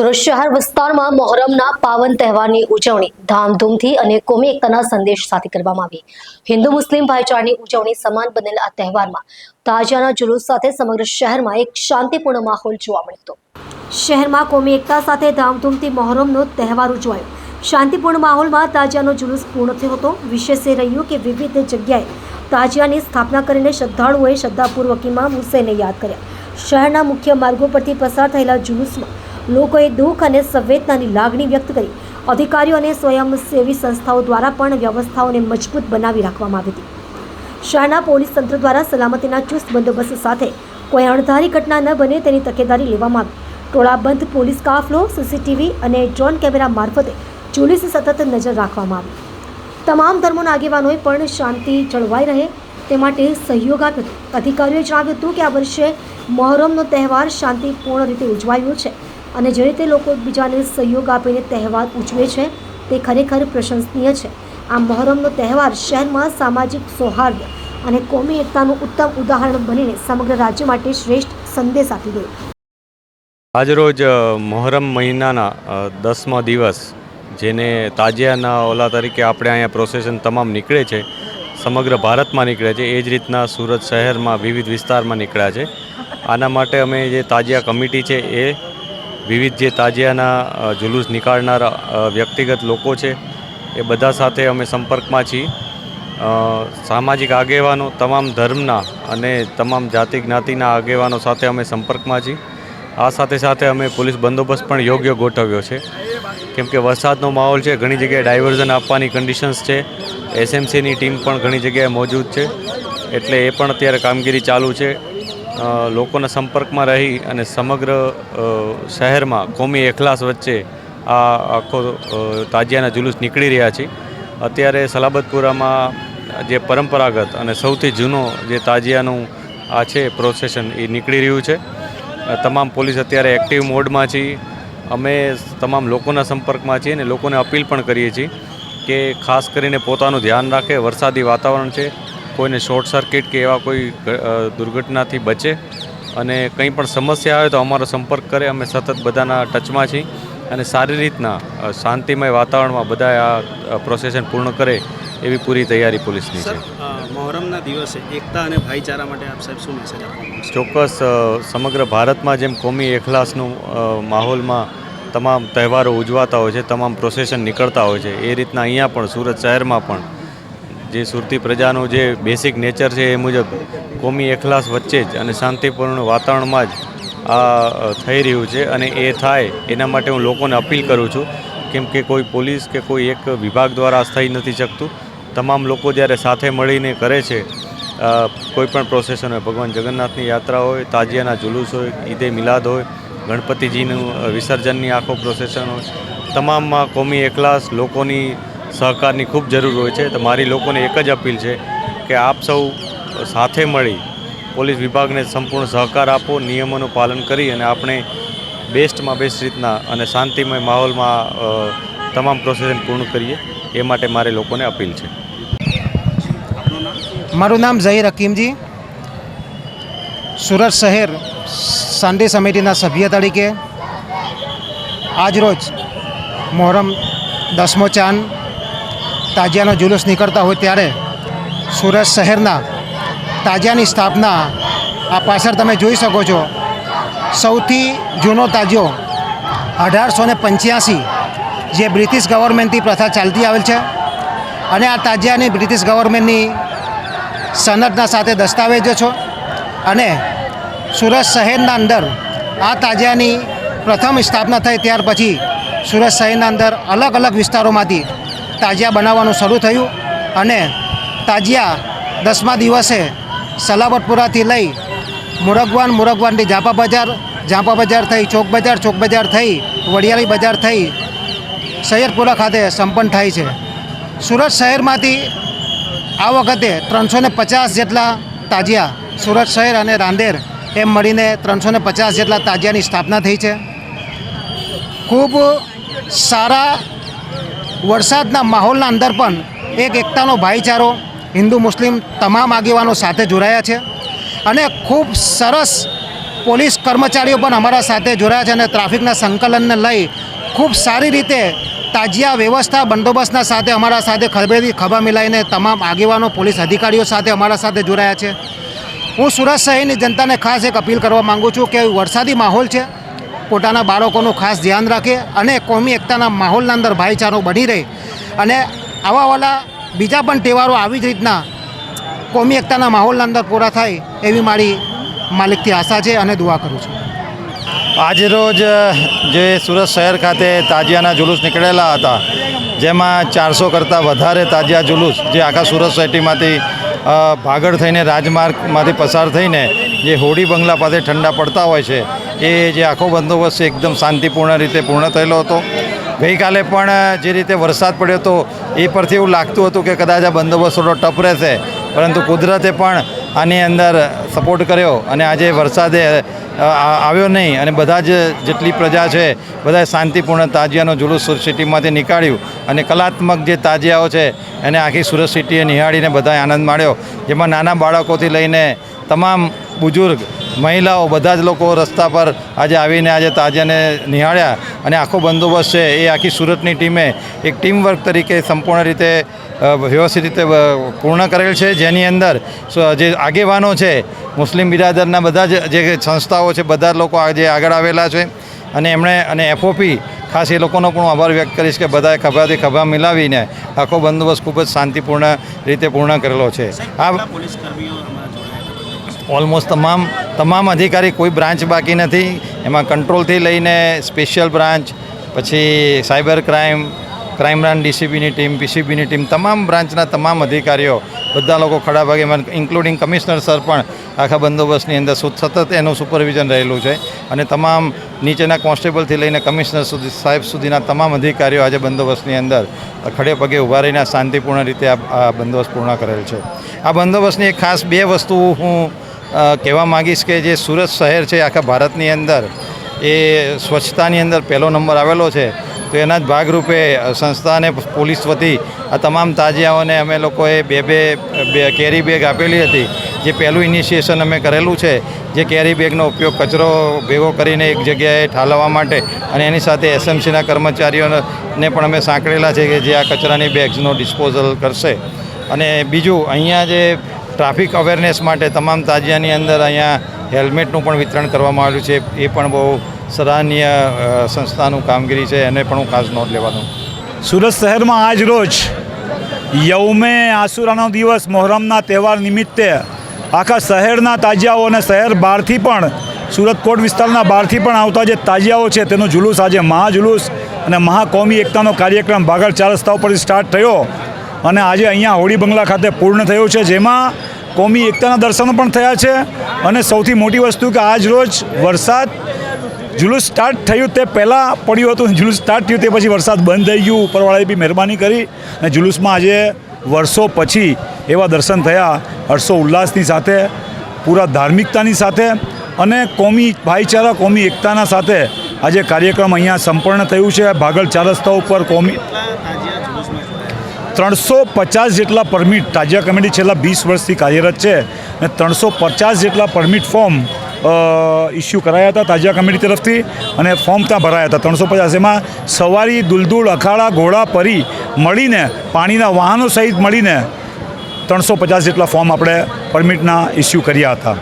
શહેર વિસ્તારમાં મોહરમના પાવન તહેવારની ઉજવણી, ધામધૂમથી અને કોમી એકતાના સંદેશ સાથે કરવામાં આવી. હિન્દુ મુસ્લિમ ભાઈચારાની ઉજવણી સમાન બનેલ આ તહેવારમાં તાજાના જુલુસ સાથે સમગ્ર શહેરમાં એક શાંતિપૂર્ણ માહોલ જોવા મળ્યો હતો. શહેરમાં કોમી એકતા સાથે ધામધૂમથી મોહરમનો તહેવાર ઉજવાયો. શાંતિપૂર્ણ માહોલમાં તાજાનો જુલુસ પૂર્ણ થયો હતો. વિશેષ એ રહ્યું કે વિવિધ જગ્યાએ તાજિયાની સ્થાપના કરીને શ્રદ્ધાળુઓએ શ્રદ્ધાપૂર્વક ઇમામ હુસૈનને યાદ કર્યા. શહેરના મુખ્ય માર્ગો પરથી પસાર થયેલા જુલુસમાં લોકોએ દુઃખ અને સંવેદનાની લાગણી વ્યક્ત કરી. અધિકારીઓ અને સ્વયંસેવી સંસ્થાઓ દ્વારા પણ વ્યવસ્થાઓને મજબૂત બનાવી રાખવામાં આવી હતી. શહેરના પોલીસ તંત્ર દ્વારા સલામતીના ચુસ્ત બંદોબસ્ત સાથે કોઈ અણધારી ઘટના ન બને તેની તકેદારી લેવામાં આવી. ટોળાબંધ પોલીસ કાફલો, સીસીટીવી અને ડ્રોન કેમેરા મારફતે જુલુસ સતત નજર રાખવામાં આવી. તમામ ધર્મોના આગેવાનોએ પણ શાંતિ જળવાઈ રહે તે માટે સહયોગ આપ્યો હતો. અધિકારીઓએ જણાવ્યું હતું કે આ વર્ષે મહોરમનો તહેવાર શાંતિપૂર્ણ રીતે ઉજવાયો છે. અને જે રીતે લોકો એકબીજાને સહયોગ આપીને તહેવાર ઉજવે છે, તે ખરેખર પ્રશંસનીય છે. આ મહોરમનો તહેવાર શહેરમાં સામાજિક સૌહાર્દ અને કોમી એકતાનું ઉત્તમ ઉદાહરણ બનીને સમગ્ર રાજ્ય માટે શ્રેષ્ઠ સંદેશ આપી ગયો આજરોજ મહોરમ મહિનાના દસમો દિવસ, જેને તાજિયાના ઓલા તરીકે આપણે અહીંયા પ્રોસેશન તમામ નીકળે છે, સમગ્ર ભારતમાં નીકળે છે, એ જ રીતના સુરત શહેરમાં વિવિધ વિસ્તારમાં નીકળ્યા છે. આના માટે અમે જે તાજિયા કમિટી છે, એ વિવિધ જે તાજિયાના જુલુસ નીકાળનાર વ્યક્તિગત લોકો છે, એ બધા સાથે અમે સંપર્કમાં છીએ. સામાજિક આગેવાનો તમામ ધર્મના અને તમામ જાતિ જ્ઞાતિના આગેવાનો સાથે અમે સંપર્કમાં છીએ. આ સાથે સાથે અમે પોલીસ બંદોબસ્ત પણ યોગ્ય ગોઠવ્યો છે. કેમ કે વરસાદનો માહોલ છે, ઘણી જગ્યાએ ડાયવર્ઝન આપવાની કન્ડિશન્સ છે, એસએમસીની ટીમ પણ ઘણી જગ્યાએ મોજૂદ છે. એટલે એ પણ અત્યારે કામગીરી ચાલુ છે. લોકોના સંપર્કમાં રહી અને સમગ્ર શહેરમાં કોમી એખલાસ વચ્ચે આ આખો તાજિયાના જુલુસ નીકળી રહ્યા છે. અત્યારે સલાબતપુરામાં જે પરંપરાગત અને સૌથી જૂનો જે તાજિયાનું આ છે પ્રોસેશન એ નીકળી રહ્યું છે. તમામ પોલીસ અત્યારે એક્ટિવ મોડમાં છીએ અમે તમામ લોકોના સંપર્કમાં છીએ અને લોકોને અપીલ પણ કરીએ છીએ કે ખાસ કરીને પોતાનું ધ્યાન રાખે, વરસાદી વાતાવરણ છે કોઈને શોર્ટ સર્કિટ કે એવા કોઈ દુર્ઘટનાથી બચે અને કંઈ પણ સમસ્યા આવે તો અમારો સંપર્ક કરે અમે સતત બધાના ટચમાં છીએ અને સારી રીતના શાંતિમય વાતાવરણમાં બધા આ પ્રોસેશન પૂર્ણ કરે એવી પૂરી તૈયારી પોલીસની છે. મહોરમના દિવસે એકતા અને ભાઈચારા માટે આપ સાહેબ શું મેસેજ આપવા ચોક્કસ સમગ્ર ભારતમાં જેમ કોમી એખલાસનું માહોલમાં તમામ તહેવારો ઉજવાતા હોય છે તમામ પ્રોસેસન નીકળતા હોય છે એ રીતના અહીંયા પણ સુરત શહેરમાં પણ જે સુરતી પ્રજાનું જે બેસિક નેચર છે એ મુજબ કોમી એખલાસ વચ્ચે જ અને શાંતિપૂર્ણ વાતાવરણમાં જ આ થઈ રહ્યું છે અને એ થાય એના માટે હું લોકોને અપીલ કરું છું કેમ કે કોઈ પોલીસ કે કોઈ એક વિભાગ દ્વારા થઈ નથી શકતું. તમામ લોકો જ્યારે સાથે મળીને કરે છે કોઈપણ કોઈ પણ પ્રોસેશન હોય, ભગવાન જગન્નાથની યાત્રા હોય, તાજિયાના જુલુસ હોય, ઈદે મિલાદ હોય, ગણપતિજીનું વિસર્જનની આખો પ્રોસેસન હોય, તમામમાં કોમી એકલાસ લોકોની સહકારની ખૂબ જરૂર હોય છે. તો મારી લોકોને એક જ અપીલ છે કે આપ સૌ સાથે મળી પોલીસ વિભાગને સંપૂર્ણ સહકાર આપો, નિયમોનું પાલન કરી અને આપણે બેસ્ટમાં બેસ્ટ રીતના અને શાંતિમય માહોલમાં તમામ પ્રોસેસન પૂર્ણ કરીએ. એ માટે મારે લોકોને અપીલ છે. મારું નામ ઝહીર હકીમજી સુરત શહેર સાંડી સમિતિના સભ્ય તરીકે આજરોજ મોહરમ દસમો ચાંદ તાજિયાનો જુલુસ નીકળતા હોય ત્યારે સુરત શહેરના તાજિયાની સ્થાપના આ પાછળ તમે જોઈ શકો છો. સૌથી જૂનો તાજિયો અઢારસો ને પંચ્યાસી જે બ્રિટિશ ગવર્મેન્ટની પ્રથા ચાલતી આવેલ છે અને આ તાજિયાની બ્રિટિશ ગવર્મેન્ટની સનદના સાથે દસ્તાવેજો છો અને સુરત શહેરના અંદર આ તાજિયાની પ્રથમ સ્થાપના થઈ ત્યાર પછી સુરત શહેરના અંદર અલગ અલગ વિસ્તારોમાંથી તાજિયા બનાવવાનું શરૂ થયું અને તાજિયા દસમા દિવસે સલાવતપુરાથી લઈ મુરગવાન મુરગવાનથી ઝાપા બજાર ઝાપા બજાર થઈ, ચોક બજાર ચોક બજાર થઈ, વડિયાળી બજાર થઈ સૈયદપુરા ખાતે સંપન્ન થાય છે. સુરત શહેરમાંથી આ વખતે ત્રણસો ને પચાસ જેટલા તાજિયા સુરત શહેર અને રાંદેર એમ મળીને ત્રણસો પચાસ જેટલા તાજિયાની સ્થાપના થઈ છે. ખૂબ સારા વરસાદના માહોલના અંદર પણ એક એકતાનો ભાઈચારો હિન્દુ મુસ્લિમ તમામ આગેવાનો સાથે જોડાયા છે અને ખૂબ સરસ પોલીસ કર્મચારીઓ પણ અમારા સાથે જોડાયા છે અને ટ્રાફિકના સંકલનને લઈ ખૂબ સારી રીતે તાજિયા વ્યવસ્થા બંદોબસ્તના સાથે અમારા સાથે ખભેથી ખભા મિલાઈને તમામ આગેવાનો, પોલીસ અધિકારીઓ સાથે અમારા સાથે જોડાયા છે. હું સુરત શહેરની જનતાને ખાસ એક અપીલ કરવા માગું છું કે વરસાદી માહોલ છે પોતાના બાળકોનું ખાસ ધ્યાન રાખે અને કોમી એકતાના માહોલના અંદર ભાઈચારો બની રહે. અને આવાવાળા બીજા પણ તહેવારો આવી જ રીતના કોમી એકતાના માહોલના અંદર પૂરા થાય એવી મારી માલિકથી આશા છે અને દુઆ કરું છું. આજરોજ જે સુરત શહેર ખાતે તાજિયાના જુલુસ નીકળેલા હતા, જેમાં ચારસો કરતાં વધારે તાજિયા જુલુસ જે આખા સુરત સોસાયટીમાંથી ભાગળ થઈને રાજમાર્ગમાંથી પસાર થઈને જે હોડી બંગલા પાસે ઠંડા પડતા હોય છે એ જે આખો બંદોબસ્ત એકદમ શાંતિપૂર્ણ રીતે પૂર્ણ થયેલો હતો. ગઈકાલે પણ જે રીતે વરસાદ પડ્યો હતો, એ પરથી એવું લાગતું હતું કે કદાચ આ બંદોબસ્ત થોડો ટપ રહેશે. પરંતુ કુદરતે પણ આની અંદર સપોર્ટ કર્યો અને આજે વરસાદે આવ્યો નહીં અને બધા જ જેટલી પ્રજા છે, બધાએ શાંતિપૂર્ણ તાજિયાનો જુલુસ સુરત સિટીમાંથી નીકાળ્યું અને કલાત્મક જે તાજિયાઓ છે, એને આખી સુરત સિટીએ નિહાળીને બધાએ આનંદ માણ્યો. જેમાં નાના બાળકોથી લઈને તમામ બુજુર્ગ મહિલાઓ બધા જ લોકો રસ્તા પર આજે આવીને આજે તાજાને નિહાળ્યા અને આખો બંદોબસ્ત છે એ આખી સુરતની ટીમે એક ટીમ વર્ક તરીકે સંપૂર્ણ રીતે વ્યવસ્થિત રીતે પૂર્ણ કરેલ છે. જેની અંદર જે આગેવાનો છે, મુસ્લિમ બિરાદરના બધા જ, જે સંસ્થાઓ છે, બધા લોકો આજે આગળ આવેલા છે. અને એમણે, અને એફઓપી, ખાસ એ લોકોનો પણ આભાર વ્યક્ત કરીશ કે બધાએ ખભાથી ખભા મિલાવીને આખો બંદોબસ્ત ખૂબ જ શાંતિપૂર્ણ રીતે પૂર્ણ કરેલો છે. આ ઓલમોસ્ટ તમામ તમામ અધિકારી, કોઈ બ્રાન્ચ બાકી નથી. એમાં કંટ્રોલથી લઈને સ્પેશિયલ બ્રાન્ચ પછી સાયબર ક્રાઇમ ક્રાઇમ બ્રાન્ચ ડીસીબીની ટીમ પીસીબીની ટીમ તમામ બ્રાન્ચના તમામ અધિકારીઓ, બધા લોકો ખડા ભાગે ઇન્ક્લુડિંગ કમિશનર સર પણ આખા બંદોબસ્તની અંદર સતત એનું સુપરવિઝન રહેલું છે. અને તમામ નીચેના કોન્સ્ટેબલથી લઈને કમિશનર સુધી, સાહેબ સુધીના તમામ અધિકારીઓ આજે બંદોબસ્તની અંદર ખડે પગે ઊભા રહીને શાંતિપૂર્ણ રીતે આ બંદોબસ્ત પૂર્ણ કરેલ છે. આ બંદોબસ્તની એક ખાસ બે વસ્તુ હું કહેવા માગીશ કે જે સુરત શહેર છે, આખા ભારતની અંદર, એ સ્વચ્છતાની અંદર પહેલો નંબર આવેલો છે, તો એના જ ભાગરૂપે સંસ્થા અને પોલીસ વતી આ તમામ તાજિયાઓને અમે લોકોએ બે બે બે કેરી બેગ આપેલી હતી. જે પહેલું ઇનિશિએશન અમે કરેલું છે, જે કેરી બેગનો ઉપયોગ કચરો ભેગો કરીને એક જગ્યાએ ઠાલવવા માટે અને એની સાથે એસએમસીના કર્મચારીઓને પણ અમે સાંકળેલા છે કે જે આ કચરાની બેગ્સનો ડિસ્પોઝલ કરશે. અને બીજું, અહીંયા જે ટ્રાફિક અવેરનેસ માટે તમામ તાજિયાની અંદર અહીંયા હેલ્મેટનું પણ વિતરણ કરવામાં આવ્યું છે. એ પણ બહુ સરાહનીય સંસ્થાનું કામગીરી છે. એને પણ હું ખાસ નોંધ લેવાનું સુરત શહેરમાં આજ રોજ યૌમે આસુરાનો દિવસ મોહરમના તહેવાર નિમિત્તે આખા શહેરના તાજિયાઓ અને શહેર બહારથી પણ, સુરત કોટ વિસ્તારના બહારથી પણ આવતા જે તાજિયાઓ છે તેનું જુલુસ આજે મહાજુલુસ અને મહાકોમી એકતાનો કાર્યક્રમ બાગળ ચાર રસ્તા ઉપરથી સ્ટાર્ટ થયો. અને આજે અહીંયા હોળી બંગલા ખાતે પૂર્ણ થયું છે. જેમાં કોમી એકતાના દર્શનો પણ થયા છે અને સૌથી મોટી વસ્તુ કે આજ રોજ વરસાદ જુલુસ સ્ટાર્ટ થયું તે પહેલાં પડ્યું હતું. જુલુસ સ્ટાર્ટ થયું તે પછી વરસાદ બંધ થઈ ગયું. ઉપરવાળાએ બી મહેરબાની કરી અને જુલુસમાં આજે વર્ષો પછી એવા દર્શન થયા હર્ષો ઉલ્લાસની સાથે, પૂરા ધાર્મિકતાની સાથે અને કોમી ભાઈચારા, કોમી એકતાના સાથે આજે કાર્યક્રમ અહીંયા સંપન્ન થયું છે. ભાગલ ચાર રસ્તા ઉપર કોમી કેટલા તાજિયા જુલુસમાં જોડાયા ત્રણસો પચાસ જેટલા પરમિટ, તાજિયા કમિટી છેલ્લા વીસ વર્ષથી કાર્યરત છે અને ત્રણસો પચાસ જેટલા પરમિટ ફોર્મ ઇસ્યુ કરાયા હતા તાજિયા કમિટી તરફથી અને ફોર્મ ત્યાં ભરાયા હતા. ત્રણસો પચાસ એમાં સવારી, દુલદુલ, અખાડા, ઘોડા, પરી મળીને, પાણીના વાહનો સહિત મળીને ત્રણસો પચાસ જેટલા ફોર્મ આપણે પરમિટના ઇસ્યુ કર્યા હતા.